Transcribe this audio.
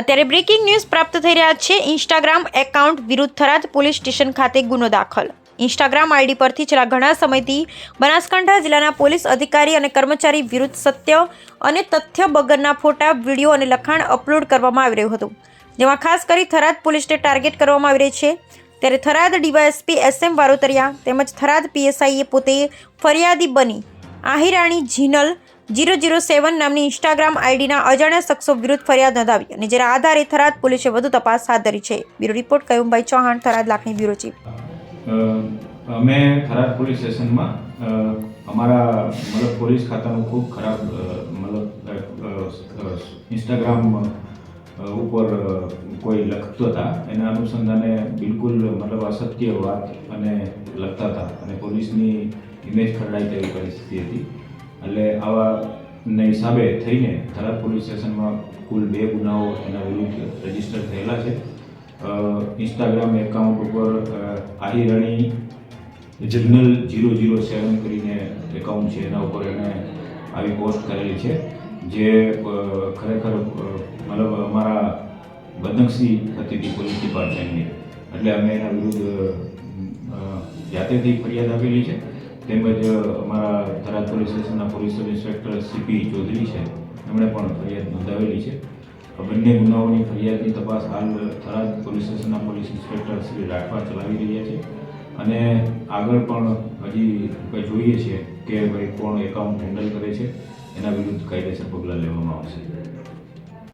અત્યારે breaking news પ્રાપ્ત થઈ રહ્યા છે. ઇન્સ્ટાગ્રામ એકાઉન્ટ વિરુદ્ધ થરાદ પોલીસ સ્ટેશન ખાતે ગુનો દાખલ. ઇન્સ્ટાગ્રામ આઈડી પરથી છેલ્લા ઘણા સમયથી બનાસકાંઠા જિલ્લાના પોલીસ અધિકારી અને કર્મચારી વિરુદ્ધ સત્ય અને તથ્ય બગરના ફોટા, વીડિયો અને લખાણ અપલોડ કરવામાં આવી રહ્યું હતું. જેમાં ખાસ કરી થરાદ પોલીસને ટાર્ગેટ કરવામાં આવી રહી છે. ત્યારે Tharad DySP S M Varotariya તેમજ થરાદ પીએસઆઈએ પોતે ફરિયાદી બની. Ahirani Jinal zero zero seven નામની ઇન્સ્ટાગ્રામ આઈડીના અજાણ્યા શખ્સો વિરુદ્ધ ફરિયાદ નોંધાવી અને જેના આધારે થરાદ પોલીસે વધુ તપાસ હાથ ધરી છે. બ્યુરો રિપોર્ટ, કયુમભાઈ ચૌહાણ, થરાદ, લાખની બ્યુરો ચીફ. અમે થરાદ પોલીસ સ્ટેશનમાં અમારા મતલબ પોલીસ ખાતાનું ખૂબ ખરાબ મતલબ ઇન્સ્ટાગ્રામ ઉપર કોઈ લખતો હતા. એના અનુસંધાને બિલકુલ મતલબ અસત્ય વાત અને લખતા હતા અને પોલીસની ઇમેજ ખરડાય તેવી પરિસ્થિતિ હતી. એટલે આવા ના હિસાબે થઈને થરાદ પોલીસ સ્ટેશનમાં કુલ બે ગુનાઓ એના વિરુદ્ધ રજિસ્ટર થયેલા છે. ઇન્સ્ટાગ્રામ એકાઉન્ટ ઉપર આહિરણી જિગ્નલ જીરો જીરો સેવન કરીને એકાઉન્ટ છે એના ઉપર એને આવી પોસ્ટ કરેલી છે. જે ખરેખર મતલબ અમારા બદનક્ષી હતી હતી પોલીસ ડિપાર્ટમેન્ટની એટલે અમે એના વિરુદ્ધ જાતેથી ફરિયાદ આપેલી છે. તેમજ અમારા થરાદ પોલીસ સ્ટેશનના police sub inspector CP Chaudhary છે, એમણે પણ ફરિયાદ નોંધાવેલી છે. બંને ગુનાઓની ફરિયાદની તપાસ હાલ થરાદ પોલીસ સ્ટેશનના પોલીસ ઇન્સ્પેક્ટર શ્રી રાઠવા ચલાવી રહ્યા છે. અને આગળ પણ હજી કંઈ જોઈએ છે કે ભાઈ કોણ એકાઉન્ટ હેન્ડલ કરે છે, એના વિરુદ્ધ કાયદેસર પગલાં લેવામાં આવશે.